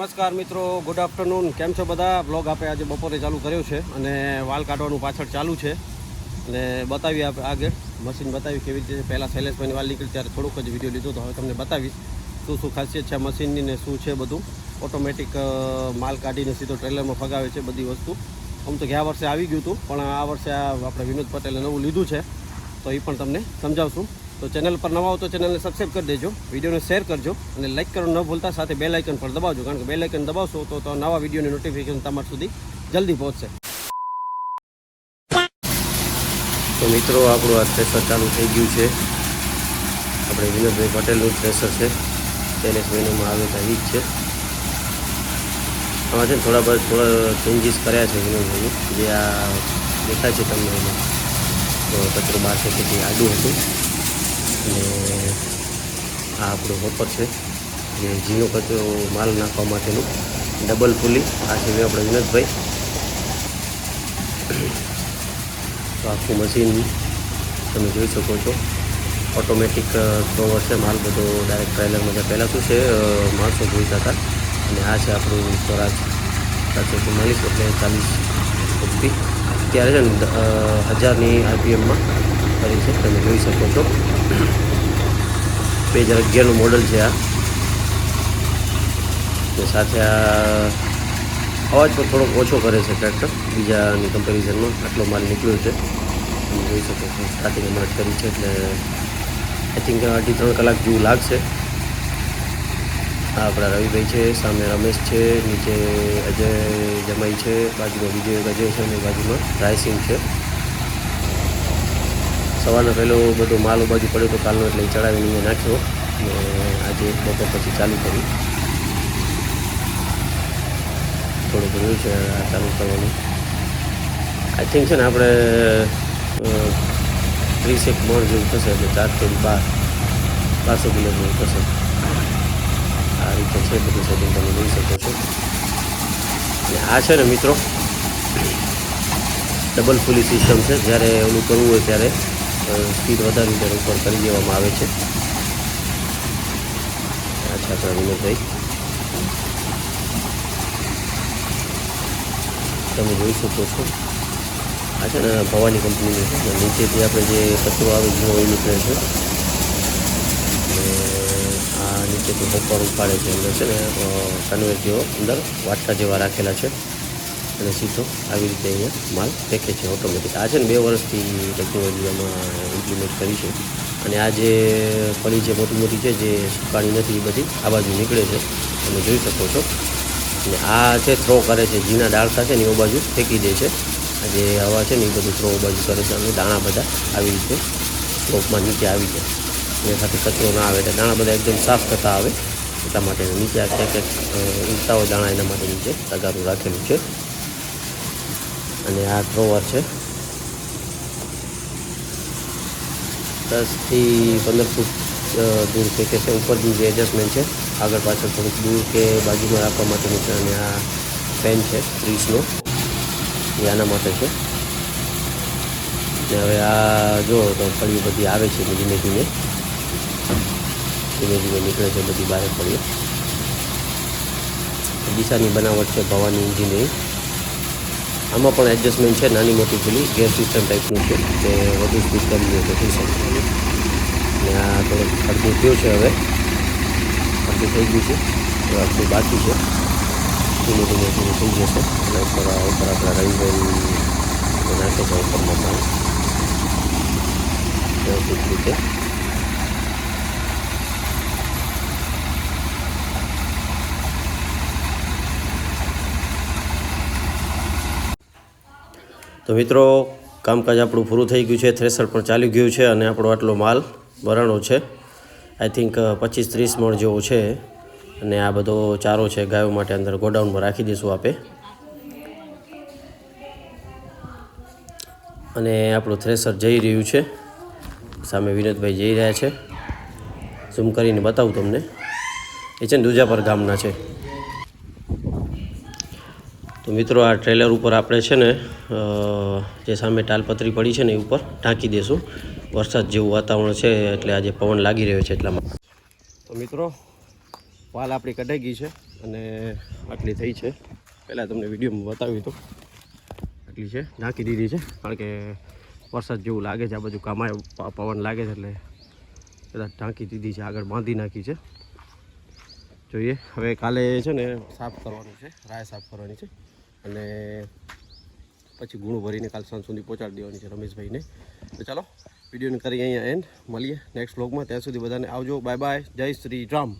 નમસ્કાર મિત્રો good afternoon કેમ છો બધા? બ્લોગ આપણે આજે બપોરે ચાલુ કર્યો છે અને વાલ કાઢવાનું પાછળ ચાલુ છે. અને બતાવી આપણે આગળ. મશીન બતાવી કેવી રીતે પહેલાં શૈલેષભાઈની વાલ નીકળી ત્યારે થોડુંક જ વીડિયો લીધો તો હવે તમને બતાવીશ. શું શું ખાસિયત છે મશીનની ને શું છે બધું. ઓટોમેટિક માલ કાઢીને સીધો ટ્રેલરમાં ફગાવે છે બધી વસ્તુ. આમ તો ગયા વર્ષે આવી ગયું હતું, પણ આ વર્ષે આપણે વિનોદ પટેલે નવું લીધું છે. તો એ પણ તમને સમજાવશું. તો ચેનલ પર નવા હો તો ચેનલને સબસ્ક્રાઈબ કરી દેજો, વિડીયોને શેર કરજો અને લાઇક કરવાનું ન ભૂલતા, સાથે બે લાઇકન પર દબાવજો, કારણ કે બે લાઇકન દબાવશો તો નવા વિડીયોની નોટિફિકેશન તમારા સુધી જલ્દી પહોંચશે. તો મિત્રો, આપણું આ થ્રેસર ચાલુ થઈ ગયું છે. આપણે વિનોદભાઈ પટેલનું થ્રેસર છે. તેને મહિનામાં આવે તો એ જ છે. આમાં છે થોડા બધા થોડા ચેન્જીસ કર્યા છે વિનોદભાઈ. જે આ દેખાય છે તમને તો કચરો બહાર છે કે જે આડું હતું. અને આ આપણું હોપર છે. જે ઝીણો કચરો માલ નાખવા માટેનું ડબલ પુલી. આ છે આપણે વિનોદભાઈ. તો આખું મશીન તમે જોઈ શકો છો. ઓટોમેટિક કવર છે. માલ બધો ડાયરેક્ટ ટ્રેલરમાં પહેલાં શું છે માણસો જોઈતા હતા. અને આ છે આપણું સ્વરાજ. સાતસો ચુમ્માલીસ એટલે ચાલીસ અત્યારે છે ને હજારની આરપીએમમાં કરી છે, તમે જોઈ શકો છો. બે હજાર અગિયારનું મોડલ છે આ. સાથે આ અવાજ પણ થોડોક ઓછો કરે છે ટ્રેક્ટર બીજાની કમ્પેરિઝનમાં આટલો માલ નીકળ્યો છે. તમે જોઈ શકો છો સ્ટાર્ટિંગ હમણાં કરી છે, એટલે આઈ થિંક અઢી ત્રણ કલાક જેવું લાગશે. આ આપણા રવિભાઈ છે, સામે રમેશ છે, નીચે અજય, જમાઈ છે, બાજુમાં બીજો એક અજય છે અને બાજુમાં રાયસિંગ છે. સવારનો પહેલો બધો માલ બાજુ પડ્યો તો કાલનો એટલે એ ચડાવીને અહીંયા નાખ્યો અને આજે બપોર પછી ચાલુ કર્યું થોડું ઘણું છે, આ ચાલુ કરવાનું. આઈ થિંક છે ને આપણે ત્રીસ એક મણ જેવું થશે એટલે ચાર ચોરી બાર, બારસો કિલો જેવું થશે. આ રીતે છે, બધું સેટિંગ તમે જોઈ શકો છો. અને આ છે ને મિત્રો ડબલ ફૂલી સિસ્ટમ છે. જ્યારે ઓલું કરવું હોય ત્યારે સ્પીડ વધારવી ત્યારે ઉપર કરી દેવામાં આવે છે. આ છે વિનોદભાઈ તમે જોઈ શકો છો. આ છે ને ભવાની કંપનીનું છે. નીચેથી આપણે જે કચરો આવે છે એ નીકળે છે. આ નીચેથી બપોર ઉપાડે છે અંદર છે ને કન્વેર જેવો અંદર વાટકા જેવા રાખેલા છે. અને સીધો આવી રીતે અહીંયા માલ ફેંકે છે ઓટોમેટિક આ છે ને બે વર્ષથી ટેકનોલોજી આમાં ઇમ્પ્લિમેન્ટ કરી છે. અને આ જે પડી છે મોટી મોટી છે, જે સુકાણી નથી, એ બધી આ બાજુ નીકળે છે. તમે જોઈ શકો છો. અને આ છે થ્રો કરે છે જીના ડાળખા છે ને એ બાજુ ફેંકી દે છે. જે હવા છે ને એ બધું થ્રો બાજુ કરે છે અને દાણા બધા આવી રીતે સ્લોપમાં નીચે આવી જાય. એની સાથે કચરો ના આવે એટલે દાણા બધા એકદમ સાફ થતા આવે. એટલા માટે નીચે આ ક્યાંક ક્યાંક ઉગતા હોય દાણા એના માટે નીચે તગારું રાખેલું છે. અને આ ડ્રોવર છે. દસથી પંદર ફૂટ દૂર દૂર કે છે ઉપરનું જે એડજસ્ટમેન્ટ છે, આગળ પાછળ થોડુંક દૂર કે બાજુમાં રાખવા માટેનું છે અને આ ફેન છે ત્રીસનો એ આના માટે છે. હવે આ જો, તો ફળીઓ બધી આવે છે, ધીમે ધીમે. ધીમે ધીમે નીકળે છે, બધી બહાર ફળીઓ દિશાની બનાવટ છે, ભવાની ઇન્જિનિયરિંગ આમાં પણ એડજસ્ટમેન્ટ છે, નાની મોટી પેલી ગેર સિસ્ટમ ટાઈપનું છે તે વધુ સ્પીડ કરવી હોય તો થઈ શકે. અને આ થોડુંક ખર્ચો થયો છે હવે. અડધું થઈ ગયું છે, હવે આટલું બાકી છે. ધીમે ધીમે ધીમે થઈ જશે. અને ઉપર ઉપર આપણા રવિભાઈ નાખે છે ઉપરમાં માલ વ્યવસ્થિત રીતે તો મિત્રો, કામકાજ આપણું પૂરું થઈ ગયું છે, થ્રેસર પણ ચાલી ગયું છે અને આપણો આટલો માલ ભરાણો છે. આઈ થિંક પચીસ ત્રીસ મણ જેવો છે અને આ બધો ચારો છે ગાયો માટે અંદર ગોડાઉનમાં રાખી દઈશું આપે. અને આપણું થ્રેસર જઈ રહ્યું છે. સામે વિનોદભાઈ જઈ રહ્યા છે. ઝૂમ કરીને બતાવું તમને. એ છે ને દુજાપર ગામના છે. તો મિત્રો, આ ટ્રેલર ઉપર આપણે છે ને જે સામે ટાલપત્રી પડી છે ને એ ઉપર ઢાંકી દઈશું વરસાદ જેવું વાતાવરણ છે, એટલે આજે પવન લાગી રહ્યો છે એટલામાં તો મિત્રો, વાલ આપણી કઢાઈ ગઈ છે અને આટલી થઈ છે. પહેલાં તમને વિડીયોમાં બતાવ્યું હતું. આટલી છે, ઢાંકી દીધી છે, કારણ કે વરસાદ જેવું લાગે છે, આ બાજુ કામાય પવન લાગે છે, એટલે કદાચ ઢાંકી દીધી છે, આગળ બાંધી નાખી છે. જોઈએ, હવે કાલે છે ને સાફ કરવાનું છે, રાય સાફ કરવાની છે. અને પછી ગુણું ભરીને કાલ સાંજ સુધી પહોંચાડી દેવાની છે રમેશભાઈને. તો ચાલો, વિડીયોને કરી અહીંયા એન્ડ મળીએ નેક્સ્ટ બ્લોગમાં ત્યાં સુધી બધાને આવજો. બાય બાય જય શ્રી રામ.